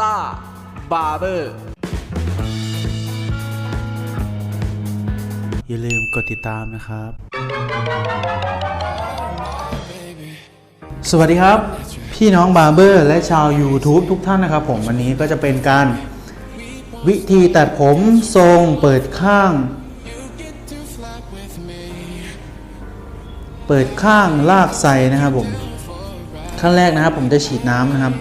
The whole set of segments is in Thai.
ต้าบาร์เบอร์อย่าลืมกดติดตามนะครับ สวัสดีครับ พี่น้องบาร์เบอร์ และชาว YouTube ทุกท่านนะครับผมวันนี้ก็จะเป็นการ วิธีตัดผมทรงเปิดข้าง เปิดข้างลากไซนะครับผมขั้นแรกนะครับผมจะฉีดน้ำนะครับ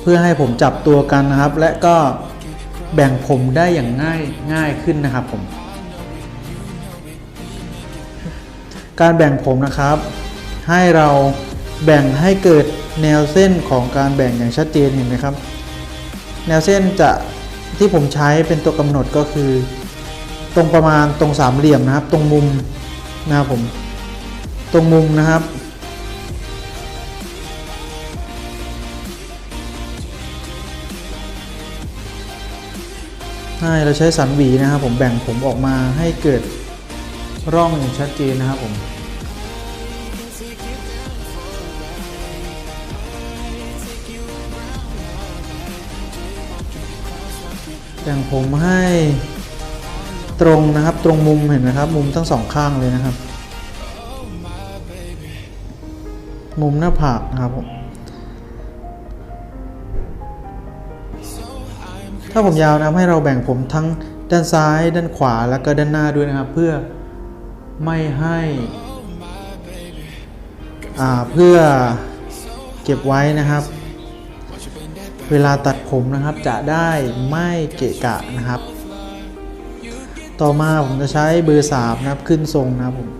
เพื่อให้ผมจับตัวกันนะครับ และก็แบ่งผมได้อย่างง่ายง่ายขึ้นนะครับผม การแบ่งผมนะครับ ให้เราแบ่งให้เกิดแนวเส้นของการแบ่งอย่างชัดเจนเห็นไหมครับ แนวเส้นจะที่ผมใช้เป็นตัวกำหนดก็คือ ตรงประมาณตรงสามเหลี่ยมนะครับ ตรงมุมนะครับผม ตรงมุมนะครับ ให้เราใช้สันหวีนะครับผมแบ่งผมออกมาให้เกิดร่องอย่างชัดเจนนะครับผมแบ่งผมให้ตรงนะครับตรงมุมเห็นไหมครับ มุมทั้งสองข้างเลยนะครับ มุมหน้าผากนะครับผม ถ้าผมยาวนะให้เราแบ่งผมทั้งด้านซ้าย ด้านขวาแล้วก็ด้านหน้าด้วยนะครับ เพื่อไม่ให้อ่าเพื่อเก็บไว้นะครับ เวลาตัดผมนะครับจะได้ไม่เกะกะนะครับ ต่อมาผมจะใช้เบอร์สามนะครับขึ้นทรงนะครับผม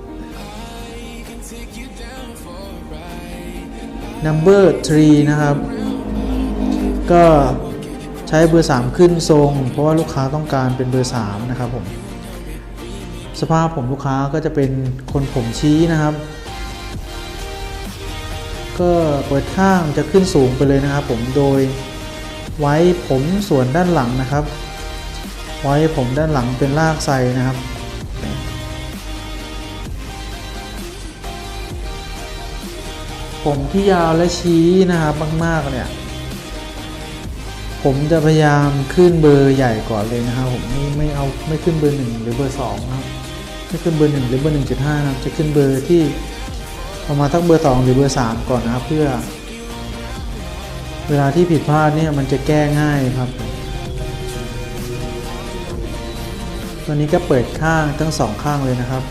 number 3 นะครับ ก็ ใช้เบอร์ 3 ขึ้นทรง เพราะว่าลูกค้าต้องการเป็นเบอร์ 3 นะครับผมสภาพผมลูกค้าก็จะเป็นคนผมชี้นะครับ ก็เปิดข้างจะขึ้นสูงไปเลยนะครับ ผมโดยไว้ผมส่วนด้านหลังนะครับ ไว้ผมด้านหลังเป็นลากไซนะครับผมที่ยาวและชี้นะครับมากๆเนี่ย ผมจะพยายามขึ้นเบอร์ใหญ่ก่อนเลยนะครับผมไม่ไม่เอาไม่ขึ้นเบอร์หนึ่งหรือเบอร์สองนะครับไม่ขึ้นเบอร์หนึ่งหรือเบอร์หนึ่งจุดห้านะครับจะขึ้นเบอร์ที่ประมาณทั้งเบอร์สองหรือเบอร์สามก่อนนะครับเพื่อ เวลาที่ผิดพลาดเนี่ยมันจะแก้ง่ายครับตัวนี้ก็เปิดข้างทั้งสองข้างเลยนะครับ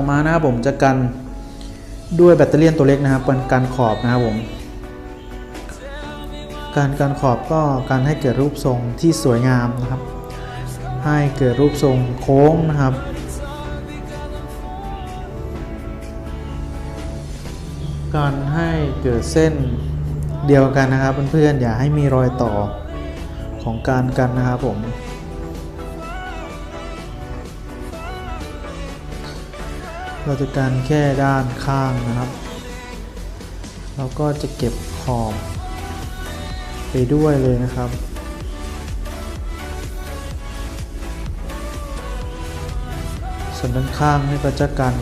ต่อมานะครับผมจะกันด้วยแบตเตอรี่ตัวเล็กนะครับเป็นการขอบนะครับผม การการขอบก็การให้เกิดรูปทรงที่สวยงามนะครับ ให้เกิดรูปทรงโค้งนะครับการให้เกิดเส้นเดียวกันนะครับเพื่อนๆอย่าให้มีรอยต่อของการกันนะครับผม เราจะการแค่ด้านข้างนะครับ เราก็จะเก็บขอบไปด้วยเลยนะครับส่วนด้านข้างนี่ก็จะกัน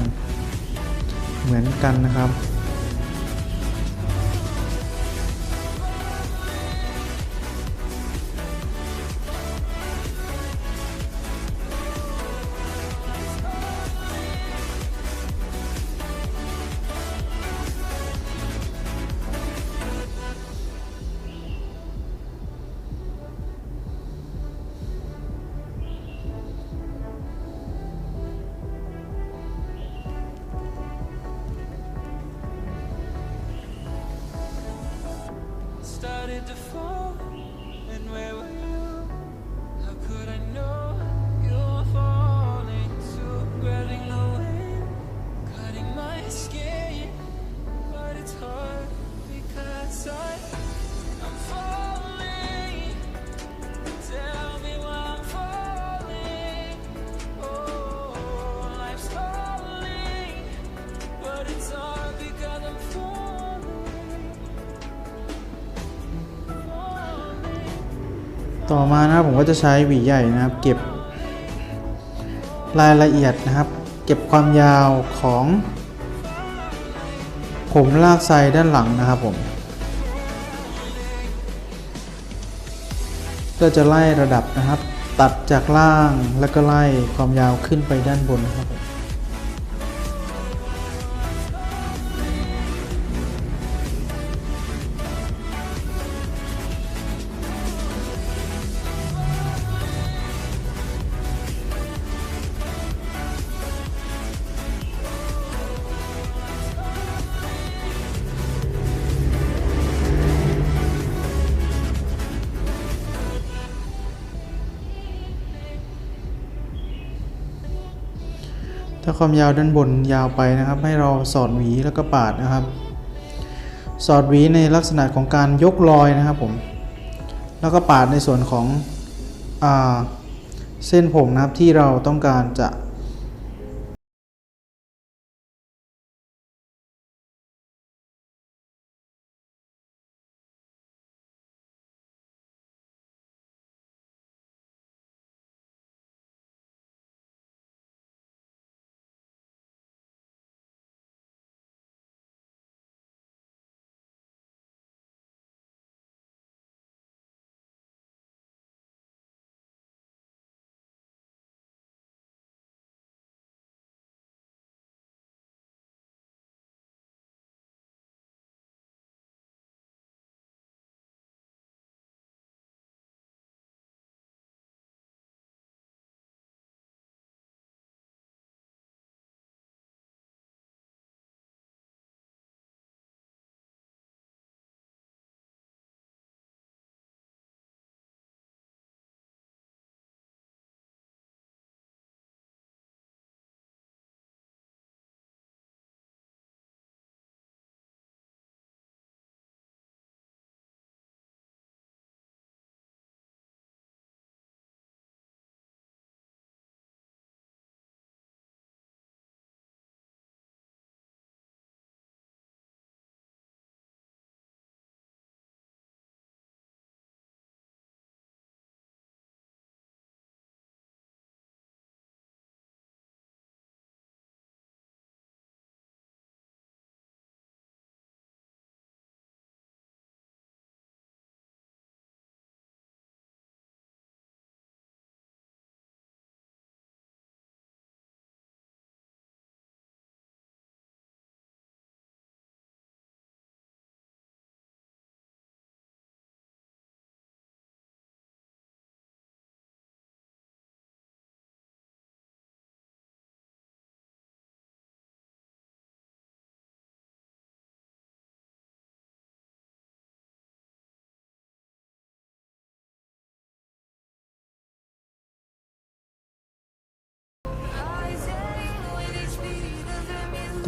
เหมือนกันนะครับ Started to fall, ต่อมานะครับผมก็จะใช้หวีใหญ่นะครับ เก็บรายละเอียดนะครับ เก็บความยาวของ ผมลากไซด้านหลังนะครับผมก็จะไล่ระดับนะครับ ตัดจากล่างแล้วก็ไล่ความยาวขึ้นไปด้านบนนะครับผม ถ้าความยาวด้านบนยาวไปนะครับ ให้เราสอดหวีแล้วก็ปาดนะครับ สอดหวีในลักษณะของการยกลอยนะครับผมแล้วก็ปาดในส่วนของอเส้นผมนะครับที่เราต้องการจะ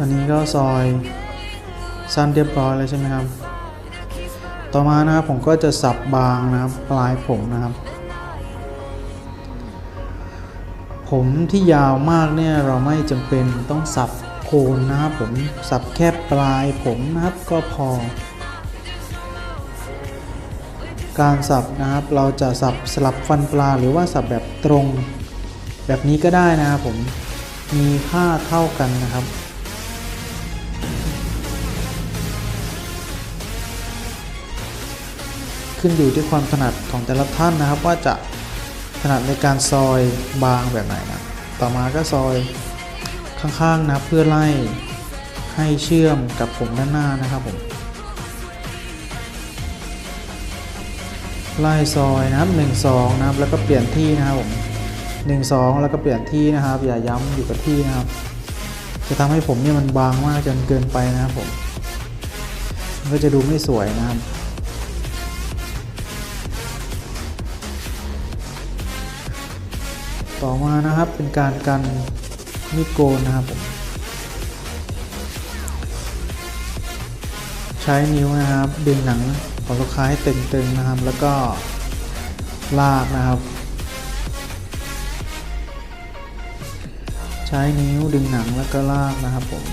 ตอนนี้ก็ซอยสั้นเรียบร้อยแล้วใช่ไหมครับ ต่อมานะครับผมก็จะสับบางนะครับปลายผมนะครับ ผมที่ยาวมากเนี่ยเราไม่จำเป็นต้องสับโคนนะครับผมสับแค่ปลายผมนะครับก็พอ การสับนะครับเราจะสับสลับฟันปลาหรือว่าสับแบบตรง แบบนี้ก็ได้นะครับผมมีค่าเท่ากันนะครับ ขึ้นอยู่ที่ความถนัดของแต่ละท่านนะครับ ว่าจะถนัดในการซอยบางแบบไหนนะต่อมาก็ซอยข้างๆนะเพื่อไล่ให้เชื่อมกับผมด้านหน้านะครับผมไล่ซอยนะครับ1 2นะครับแล้วก็เปลี่ยนที่นะครับผม1 2แล้วก็เปลี่ยนที่นะครับ อย่าย้ำอยู่กับที่นะครับ จะทำให้ผมเนี่ยมันบางมากจนเกินไปนะครับผม ก็จะดูไม่สวยนะครับ ต่อมานะครับเป็นการกันมีดโกนนะครับผมใช้นิ้วนะครับดึงหนังของลูกค้าให้ตึงๆนะครับ แล้วก็ลากนะครับ ใช้นิ้วดึงหนังแล้วก็ลากนะครับผม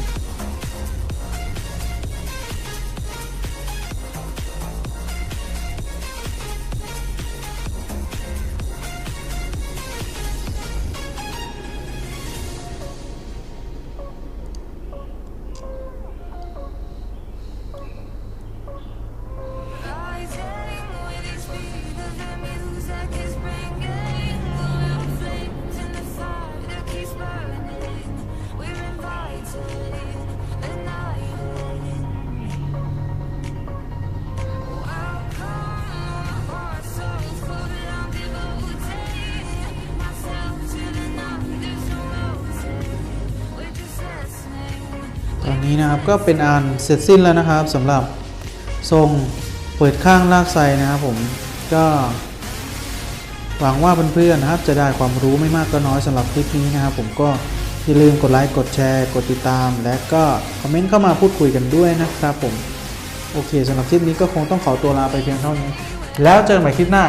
นี้นะครับก็เป็นอันเสร็จสิ้นแล้วนะครับสำหรับทรงเปิดข้างลากไซนะครับผมก็หวังว่าเพื่อนๆนะครับ จะได้ความรู้ไม่มากก็น้อยสำหรับคลิปนี้นะครับ ผมก็อย่าลืมกดไลค์กดแชร์ กดติดตาม และก็คอมเมนต์เข้ามาพูดคุยกันด้วยนะครับผมโอเคสำหรับคลิปนี้ก็คงต้องขอตัวลาไปเพียงเท่านี้ แล้วเจอกันใหม่คลิปหน้า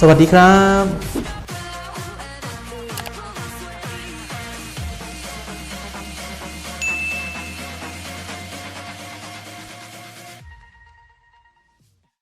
สวัสดีครับ